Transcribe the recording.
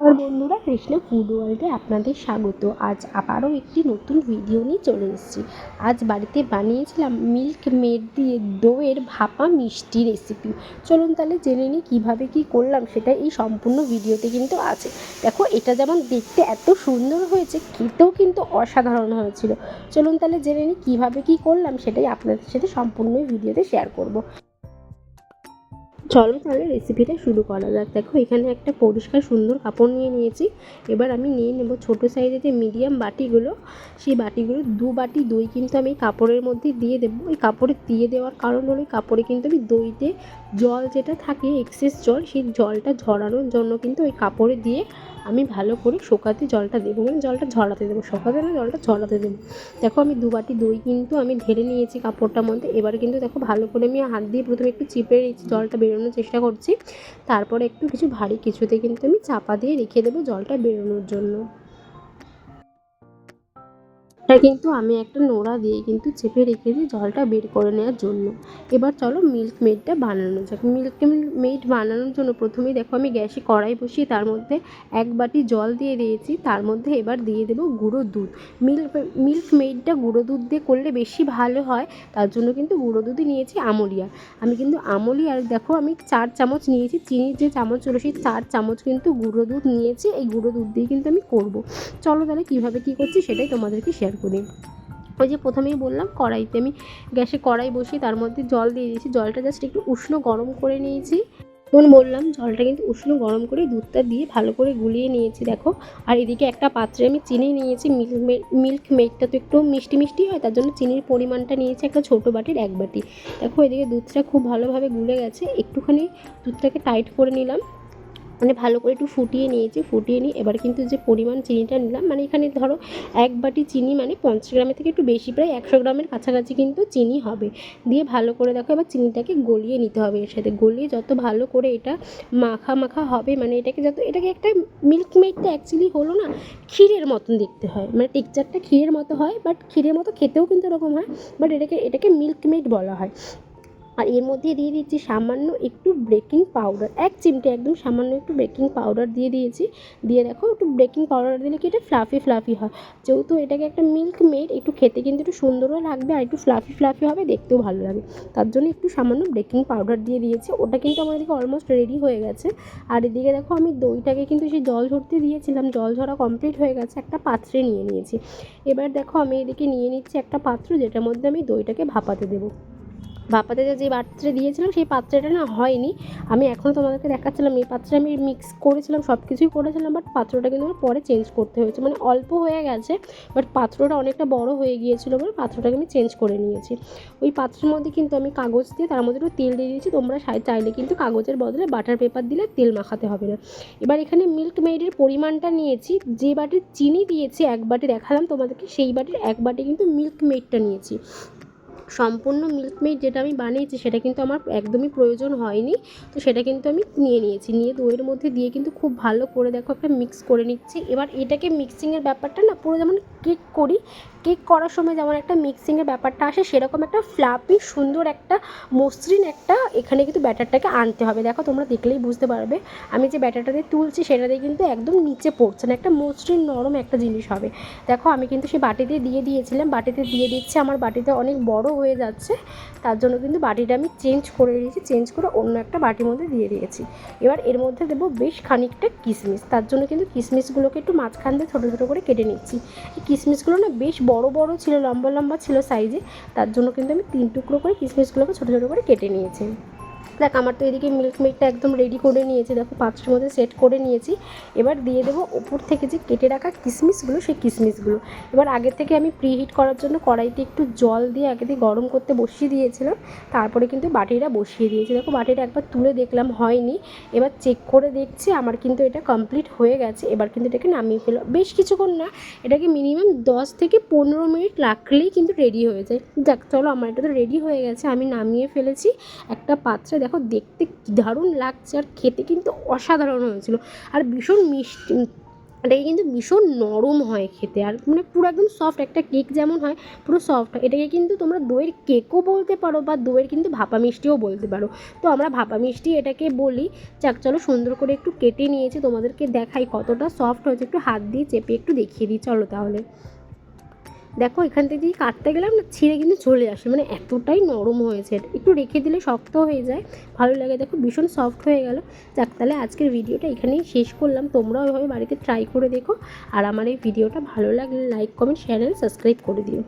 আর বন্ধুরা, কৃষ্ণ ফুড ওয়ার্ল্ডে আপনাদের স্বাগত। আজ আবারও একটি নতুন ভিডিও নিয়ে চলে এসেছি। আজ বাড়িতে বানিয়েছিলাম মিল্ক মেড দিয়ে দইয়ের ভাপা মিষ্টি রেসিপি চলুন তাহলে জেনে নিই কীভাবে কী করলাম, সেটা এই সম্পূর্ণ ভিডিওতে কিন্তু আছে। দেখো, এটা যেমন দেখতে এত সুন্দর হয়েছে, খেতেও কিন্তু অসাধারণ হয়েছিল। চলুন তাহলে জেনে নিই কীভাবে কী করলাম, সেটাই আপনাদের সাথে সম্পূর্ণ ভিডিওতে শেয়ার করব। চলো তাহলে রেসিপিটা শুরু করা যাক। দেখো, এখানে একটা পরিষ্কার সুন্দর কাপড় নিয়ে নিয়েছি। এবার আমি নিয়ে নেব ছোটো সাইজের যে মিডিয়াম বাটিগুলো, সেই বাটিগুলো দু বাটি দই কিন্তু আমি কাপড়ের মধ্যে দিয়ে দেবো। ওই কাপড়ে দিয়ে দেওয়ার কারণ হলো কাপড়ে কিন্তু আমি দইতে জল যেটা থাকে এক্সেস জল, সেই জলটা ঝরানোর জন্য কিন্তু ওই কাপড়ে দিয়ে আমি ভালো করে শোকাতে জলটা দেবো। মানে জলটা ঝরাতে দেবো। শোকাতে না, জলটা ঝরাতে দেবো। দেখো, আমি দু বাটি দই কিন্তু আমি ঢেলে নিয়েছি কাপড়টার মধ্যে। এবার কিন্তু দেখো, ভালো করে আমি হাত দিয়ে প্রথমে একটু চিপে নিয়েছি, জলটা বেরোনোর চেষ্টা করছি। তারপরে একটু কিছু ভারী কিছুতে কিন্তু আমি চাপা দিয়ে রেখে দেবো জলটা বেরোনোর জন্য। এটা কিন্তু আমি একটা নোড়া দিয়ে কিন্তু চেপে রেখেছি জলটা বের করে নেওয়ার জন্য। এবার চলো মিল্ক মেডটা বানানো যাক। মিল্ক মেড বানানোর জন্য প্রথমেই দেখো আমি গ্যাসে কড়াই বসিয়ে তার মধ্যে এক বাটি জল দিয়ে দিয়েছি। তার মধ্যে এবার দিয়ে দেবো গুঁড়ো দুধ। মিল্ক মিল্ক মেডটা গুঁড়ো দুধ দিয়ে করলে বেশি ভালো হয়। তার জন্য কিন্তু গুঁড়ো দুধই নিয়েছি আমলিয়া। আমি কিন্তু আমলিয়ার দেখো আমি চার চামচ নিয়েছি। চিনির যে চামচ হলো সেই চার চামচ কিন্তু গুঁড়ো দুধ নিয়েছি। এই গুঁড়ো দুধ দিয়ে কিন্তু আমি করব। চলো তাহলে কীভাবে কী করছি সেটাই তোমাদেরকে শেয়ার করি ওই যে প্রথমেই বললাম, কড়াইতে আমি গ্যাসে কড়াই বসিয়ে তার মধ্যে জল দিয়ে দিয়েছি। জলটা জাস্ট একটু উষ্ণ গরম করে নিয়েছি। যেমন বললাম, জলটা কিন্তু উষ্ণ গরম করে দুধটা দিয়ে ভালো করে গুলিয়ে নিয়েছি, দেখো। আর এদিকে একটা পাত্রে আমি চিনি নিয়েছি। মিল্ক মিল্ক মেডটা তো একটু মিষ্টি মিষ্টি হয়, তার জন্য চিনির পরিমাণটা নিয়েছি একটা ছোটো বাটির এক বাটি। দেখো, এদিকে দুধটা খুব ভালোভাবে গুলে গেছে। একটুখানি দুধটাকে টাইট করে নিলাম। মানে ভালো করে একটু ফুটিয়ে নিয়েছি, ফুটিয়ে নিয়ে এবার কিন্তু যে পরিমাণ চিনিটা নিলাম মানে এখানে ধরো এক বাটি চিনি মানে পঞ্চাশ গ্রামের থেকে একটু বেশি, প্রায় একশো গ্রামের কাছাকাছি কিন্তু চিনি হবে। দিয়ে ভালো করে দেখো এবার চিনিটাকে গলিয়ে নিতে হবে এর সাথে। গলিয়ে যত ভালো করে এটা মাখা মাখা হবে মানে এটাকে যত, এটাকে একটা মিল্ক মেডটা অ্যাকচুয়ালি হলো না, ক্ষীরের মতন দেখতে হয়। মানে টেক্সচারটা ক্ষীরের মতো হয় বাট ক্ষীরের মতো খেতেও কিন্তু এরকম হয় বাট এটাকে এটাকে মিল্ক মেড বলা হয়। আর এর মধ্যে দিয়ে দিচ্ছি সামান্য একটু বেকিং পাউডার এক চিমটে একদম সামান্য একটু বেকিং পাউডার দিয়ে দিয়েছি। দিয়ে দেখো একটু বেকিং পাউডার দিলে কি এটা ফ্লাফি ফ্লাফি হয়। যেহেতু এটাকে একটা মিল্ক মেড একটু খেতে কিন্তু একটু সুন্দরও লাগবে আর একটু ফ্লাফি ফ্লাফি হবে, দেখতেও ভালো লাগে। তার জন্য একটু সামান্য বেকিং পাউডার দিয়ে দিয়েছি। ওটা কিন্তু আমার এদিকে অলমোস্ট রেডি হয়ে গেছে। আর এদিকে দেখো আমি দইটাকে কিন্তু সেই জল ঝরতে দিয়েছিলাম। জল ঝরা কমপ্লিট হয়ে গেছে। একটা পাত্রে নিয়ে নিয়েছি। এবার দেখো আমি এদিকে নিয়ে নিচ্ছি একটা পাত্র, যেটার মধ্যে আমি দইটাকে ভাপাতে দেবো। ভাপাতে যে পাত্রে দিয়েছিলাম, সেই পাত্রটা না হয়নি। আমি এখনও তোমাদেরকে দেখাচ্ছিলাম, এই পাত্রে আমি মিক্স করেছিলাম সব কিছুই করেছিলাম বাট পাত্রটা কিন্তু আমার পরে চেঞ্জ করতে হয়েছে। মানে অল্প হয়ে গেছে বাট পাত্রটা অনেকটা বড় হয়ে গিয়েছিল বলে পাত্রটাকে আমি চেঞ্জ করে নিয়েছি। ওই পাত্রের মধ্যে কিন্তু আমি কাগজ দিয়ে, তার মধ্যে একটু তেল দিয়ে দিয়েছি। তোমরা চাইলে কিন্তু কাগজের বদলে বাটার পেপার দিলে তেল মাখাতে হবে না। এবার এখানে মিল্ক মেডের পরিমাণটা নিয়েছি। যে বাটির চিনি দিয়েছি, এক বাটি দেখালাম তোমাদেরকে, সেই বাটির এক বাটি কিন্তু মিল্ক মেডটা নিয়েছি। সম্পূর্ণ মিল্ক মেড যেটা আমি বানিয়েছি সেটা কিন্তু আমার একদমই প্রয়োজন হয়নি। তো সেটা কিন্তু আমি নিয়ে নিয়েছি। নিয়ে দইয়ের মধ্যে দিয়ে কিন্তু খুব ভালো করে দেখো একটা মিক্স করে নিচ্ছি। এবার এটাকে মিক্সিংয়ের ব্যাপারটা না পুরো যেমন কেক করি কেক করার সময় যেমন একটা মিক্সিংয়ের ব্যাপারটা আসে সেরকম একটা ফ্লাপি সুন্দর একটা মসৃণ একটা এখানে কিন্তু ব্যাটারটাকে আনতে হবে। দেখো তোমরা দেখলেই বুঝতে পারবে। আমি যে ব্যাটারটা দিয়ে তুলছি সেটা দিয়ে কিন্তু একদম নিচে পড়ছে না, একটা মসৃণ নরম একটা জিনিস হবে। দেখো আমি কিন্তু সেই বাটিতে দিয়ে দিয়েছিলাম। বাটিতে দিয়ে দিচ্ছি। আমার বাটিতে অনেক বড় হয়ে যাচ্ছে, তার জন্য কিন্তু বাটিটা আমি চেঞ্জ করে দিয়েছি, চেঞ্জ করে অন্য একটা বাটির মধ্যে দিয়ে দিয়েছি। এবার এর মধ্যে দেবো বেশ খানিকটা কিশমিশ তার জন্য কিন্তু কিশমিশগুলোকে একটু মাঝখান দিয়ে ছোটো ছোটো করে কেটে নিচ্ছি। এই কিশমিশগুলো না বেশ বড় বড় ছিল, লম্বা লম্বা ছিল সাইজে তার জন্য কিন্তু আমি তিন টুকরো করে কিশমিশগুলোকে ছোটো ছোটো করে কেটে নিয়েছি। দেখ, আমার তো এদিকে মিল্ক মেডটা একদম রেডি করে নিয়েছি। দেখো পাত্রের মধ্যে সেট করে নিয়েছি। এবার দিয়ে দেবো ওপর থেকে যে কেটে রাখা কিশমিশগুলো সেই কিশমিশগুলো এবার আগে থেকে আমি প্রিহিট করার জন্য কড়াইতে একটু জল দিয়ে আগে দিয়ে গরম করতে বসিয়ে দিয়েছিলাম। তারপরে কিন্তু বাটিটা বসিয়ে দিয়েছি। দেখো, বাটিটা একবার তুলে দেখলাম, হয়নি। এবার চেক করে দেখছি, আমার কিন্তু এটা কমপ্লিট হয়ে গেছে। এবার কিন্তু এটাকে নামিয়ে ফেলো বেশ কিছুক্ষণ না, এটাকে মিনিমাম দশ থেকে পনেরো মিনিট রাখলেই কিন্তু রেডি হয়ে যায়। দেখ চলো, আমার এটা তো রেডি হয়ে গেছে। আমি নামিয়ে ফেলেছি। একটা পাত্রে দেখো দেখতে দারুণ লাগছে আর খেতে কিন্তু অসাধারণ হয়েছিল। আর ভীষণ মিষ্টি এটাকে কিন্তু ভীষণ নরম হয় খেতে। আর মানে পুরো একদম সফট একটা কেক যেমন হয়, পুরো সফট হয়। এটাকে কিন্তু তোমরা দইয়ের কেকও বলতে পারো বা দইয়ের কিন্তু ভাপা মিষ্টিও বলতে পারো। তো আমরা ভাপা মিষ্টি এটাকে বলি। যাক, চলো সুন্দর করে একটু কেটে নিয়েছি, তোমাদেরকে দেখাই কতটা সফট হয়েছে। একটু হাত দিয়ে চেপে একটু দেখিয়ে দিই, চলো তাহলে। দেখো, এখান থেকে যদি কাটতে গেলাম না, ছিঁড়ে কিন্তু চলে আসে। মানে এতটাই নরম হয়েছে। একটু রেখে দিলে শক্ত হয়ে যায়। ভালো লাগে। দেখো, ভীষণ সফট হয়ে গেল। যাক, তাহলে আজকের ভিডিওটা এখানেই শেষ করলাম। তোমরাও ওইভাবে বাড়িতে ট্রাই করে দেখো। আর আমার এই ভিডিওটা ভালো লাগলে like comment share and subscribe করে দিও।